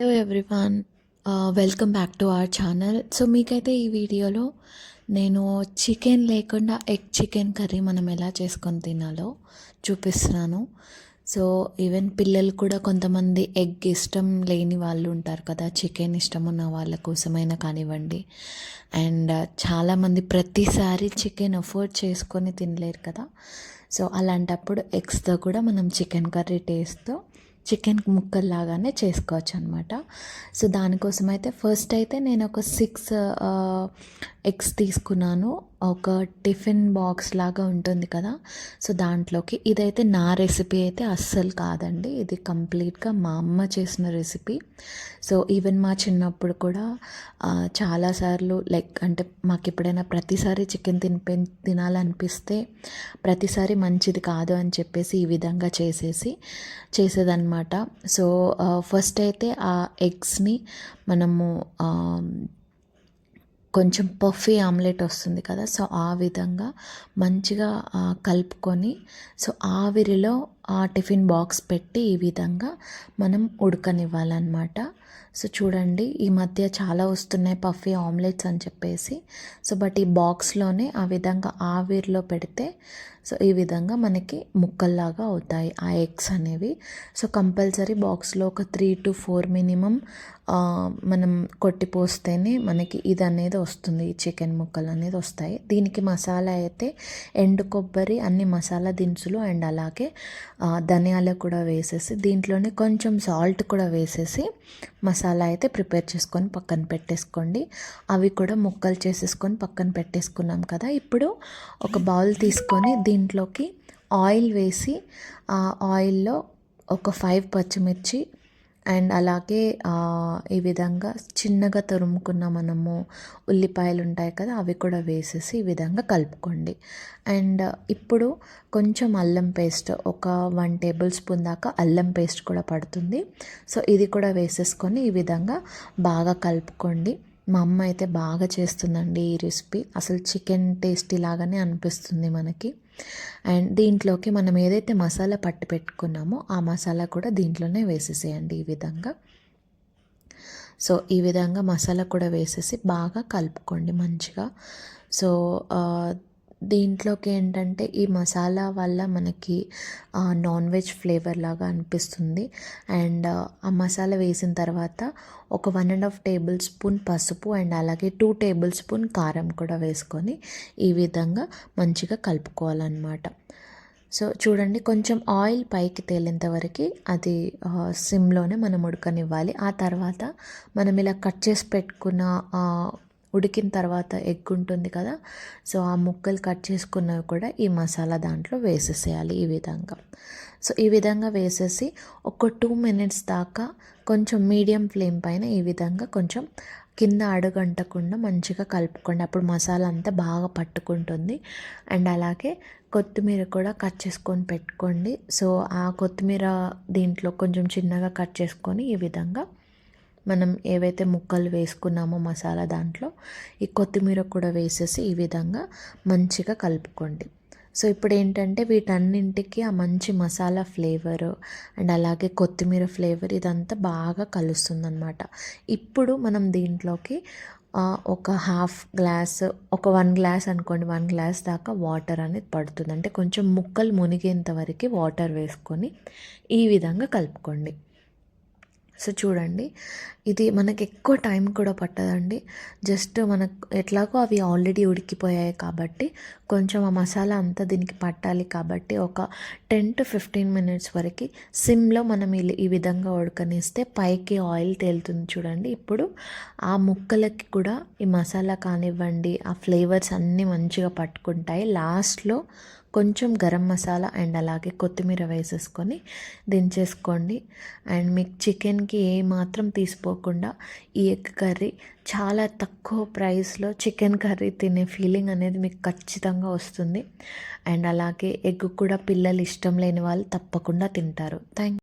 Hello everyone welcome back to our channel so మీకైతే ఈ వీడియోలో నేను చికెన్ లేకుండా ఎగ్ చికెన్ కర్రీ మనం ఎలా చేసుకొని తినాలో చూపిస్తున్నాను. సో ఈవెన్ పిల్లలు కూడా కొంతమంది ఎగ్ ఇష్టం లేని వాళ్ళు ఉంటారు కదా చికెన్ ఇష్టం ఉన్న వాళ్ళ కోసమైనా కానివ్వండి. అండ్ uh, చాలామంది ప్రతిసారి చికెన్ అఫోర్డ్ చేసుకొని తినలేరు కదా. సో అలాంటప్పుడు ఎగ్స్తో కూడా మనం చికెన్ కర్రీ టేస్ట్తో చికెన్ ముక్కల్లాగానే చేసుకోవచ్చు అనమాట సో దానికోసం అయితే ఫస్ట్ అయితే నేను ఒక సిక్స్ ఎగ్స్ తీసుకున్నాను. ఒక టిఫిన్ బాక్స్ లాగా ఉంటుంది కదా. సో దాంట్లోకి ఇదైతే నా రెసిపీ అయితే అస్సలు కాదండి. ఇది కంప్లీట్గా మా అమ్మ చేసిన రెసిపీ. సో ఈవెన్ మా చిన్నప్పుడు కూడా చాలాసార్లు లైక్ అంటే మాకు ఎప్పుడైనా ప్రతిసారి చికెన్ తినిపి తినాలనిపిస్తే ప్రతిసారి మంచిది కాదు అని చెప్పేసి ఈ విధంగా చేసేసి చేసేదన్నమాట. సో ఫస్ట్ అయితే ఆ ఎగ్స్ని మనము కొంచెం పఫీ ఆమ్లెట్ వస్తుంది కదా సో ఆ విధంగా మంచిగా కలుపుకొని సో ఆవిరిలో ఆ టిఫిన్ బాక్స్ పెట్టి ఈ విధంగా మనం ఉడకనివ్వాలన్నమాట. సో చూడండి ఈ మధ్య చాలా వస్తున్నాయి పఫీ ఆమ్లెట్స్ అని చెప్పేసి. సో బట్ ఈ బాక్స్లోనే ఆ విధంగా ఆవిరిలో పెడితే సో ఈ విధంగా మనకి ముక్కల్లాగా అవుతాయి ఆ ఎగ్స్ అనేవి. సో కంపల్సరీ బాక్స్లో ఒక త్రీ టు ఫోర్ మినిమం మనం కొట్టిపోస్తేనే మనకి ఇది అనేది వస్తుంది ఈ చికెన్ ముక్కలు అనేది వస్తాయి. దీనికి మసాలా అయితే ఎండు కొబ్బరి అన్ని మసాలా దినుసులు అండ్ అలాగే ధనియాలు కూడా వేసేసి దీంట్లోనే కొంచెం సాల్ట్ కూడా వేసేసి మసాలా అయితే ప్రిపేర్ చేసుకొని పక్కన పెట్టేసుకోండి. అవి కూడా ముక్కలు చేసేసుకొని పక్కన పెట్టేసుకున్నాం కదా. ఇప్పుడు ఒక బౌల్ తీసుకొని దీంట్లోకి ఆయిల్ వేసి ఆ ఆయిల్లో ఒక ఫైవ్ పచ్చిమిర్చి అండ్ అలాగే ఈ విధంగా చిన్నగా తురుముకున్న మనము ఉల్లిపాయలు ఉంటాయి కదా అవి కూడా వేసేసి ఈ విధంగా కలుపుకోండి. అండ్ ఇప్పుడు కొంచెం అల్లం పేస్ట్ ఒక వన్ టేబుల్ స్పూన్ దాకా అల్లం పేస్ట్ కూడా పడుతుంది. సో ఇది కూడా వేసేసుకొని ఈ విధంగా బాగా కలుపుకోండి. మా అమ్మ అయితే బాగా చేస్తుందండి ఈ రెసిపీ. అసలు చికెన్ టేస్టీ లాగానే అనిపిస్తుంది మనకి. అండ్ దీంట్లోకి మనం ఏదైతే మసాలా పట్టి పెట్టుకున్నామో ఆ మసాలా కూడా దీంట్లోనే వేసేసేయండి ఈ విధంగా. సో ఈ విధంగా మసాలా కూడా వేసేసి బాగా కలుపుకోండి మంచిగా. సో దీంట్లోకి ఏంటంటే ఈ మసాలా వల్ల మనకి నాన్ వెజ్ ఫ్లేవర్ లాగా అనిపిస్తుంది. అండ్ ఆ మసాలా వేసిన తర్వాత ఒక one and half tablespoon పసుపు అండ్ అలాగే టూ టేబుల్ స్పూన్ కారం కూడా వేసుకొని ఈ విధంగా మంచిగా కలుపుకోవాలన్నమాట. సో చూడండి కొంచెం ఆయిల్ పైకి తేలేంత వరకు అది సిమ్లోనే మనం ఉడకనివ్వాలి. ఆ తర్వాత మనం ఇలా కట్ చేసి పెట్టుకున్న ఉడికిన తర్వాత ఎగ్ ఉంటుంది కదా సో ఆ ముక్కలు కట్ చేసుకున్నవి కూడా ఈ మసాలా దాంట్లో వేసేసేయాలి ఈ విధంగా. సో ఈ విధంగా వేసేసి ఒక టూ మినిట్స్ దాకా కొంచెం మీడియం ఫ్లేమ్ పైన ఈ విధంగా కొంచెం కింద అడుగంటకుండా మంచిగా కలుపుకోండి. అప్పుడు మసాలా అంతా బాగా పట్టుకుంటుంది. అండ్ అలాగే కొత్తిమీర కూడా కట్ చేసుకొని పెట్టుకోండి. సో ఆ కొత్తిమీర దీంట్లో కొంచెం చిన్నగా కట్ చేసుకొని ఈ విధంగా మనం ఏవైతే ముక్కలు వేసుకున్నామో మసాలా దాంట్లో ఈ కొత్తిమీర కూడా వేసేసి ఈ విధంగా మంచిగా కలుపుకోండి. సో ఇప్పుడు ఏంటంటే వీటన్నింటికి ఆ మంచి మసాలా ఫ్లేవర్ అండ్ అలాగే కొత్తిమీర ఫ్లేవర్ ఇదంతా బాగా కలుస్తుందన్నమాట. ఇప్పుడు మనం దీంట్లోకి ఒక హాఫ్ గ్లాస్ ఒక వన్ గ్లాస్ అనుకోండి వన్ గ్లాస్ దాకా వాటర్ అనేది పడుతుంది. అంటే కొంచెం ముక్కలు మునిగేంత వరకు వాటర్ వేసుకొని ఈ విధంగా కలుపుకోండి. సో చూడండి ఇది మనకి ఎక్కువ టైం కూడా పట్టదండి. జస్ట్ మనకు ఎట్లాగో అవి ఆల్రెడీ ఉడికిపోయాయి కాబట్టి కొంచెం ఆ మసాలా అంతా దీనికి పట్టాలి కాబట్టి ఒక టెన్ టు ఫిఫ్టీన్ మినిట్స్ వరకు సిమ్లో మనం ఈ విధంగా ఉడకనిస్తే పైకి ఆయిల్ తేలుతుంది చూడండి. ఇప్పుడు ఆ ముక్కలకి కూడా ఈ మసాలా కానివ్వండి ఆ ఫ్లేవర్స్ అన్నీ మంచిగా పట్టుకుంటాయి. లాస్ట్లో కొంచెం గరం మసాలా అండ్ అలాగే కొత్తిమీర వేసేసుకొని దించేసుకోండి. అండ్ మీకు చికెన్కి ఏ మాత్రం తీసిపోకుండా ఈ ఎగ్ కర్రీ చాలా తక్కువ ప్రైస్లో చికెన్ కర్రీ తినే ఫీలింగ్ అనేది మీకు ఖచ్చితంగా వస్తుంది. అండ్ అలాగే ఎగ్ కూడా పిల్లలు ఇష్టం లేని వాళ్ళు తప్పకుండా తింటారు. థ్యాంక్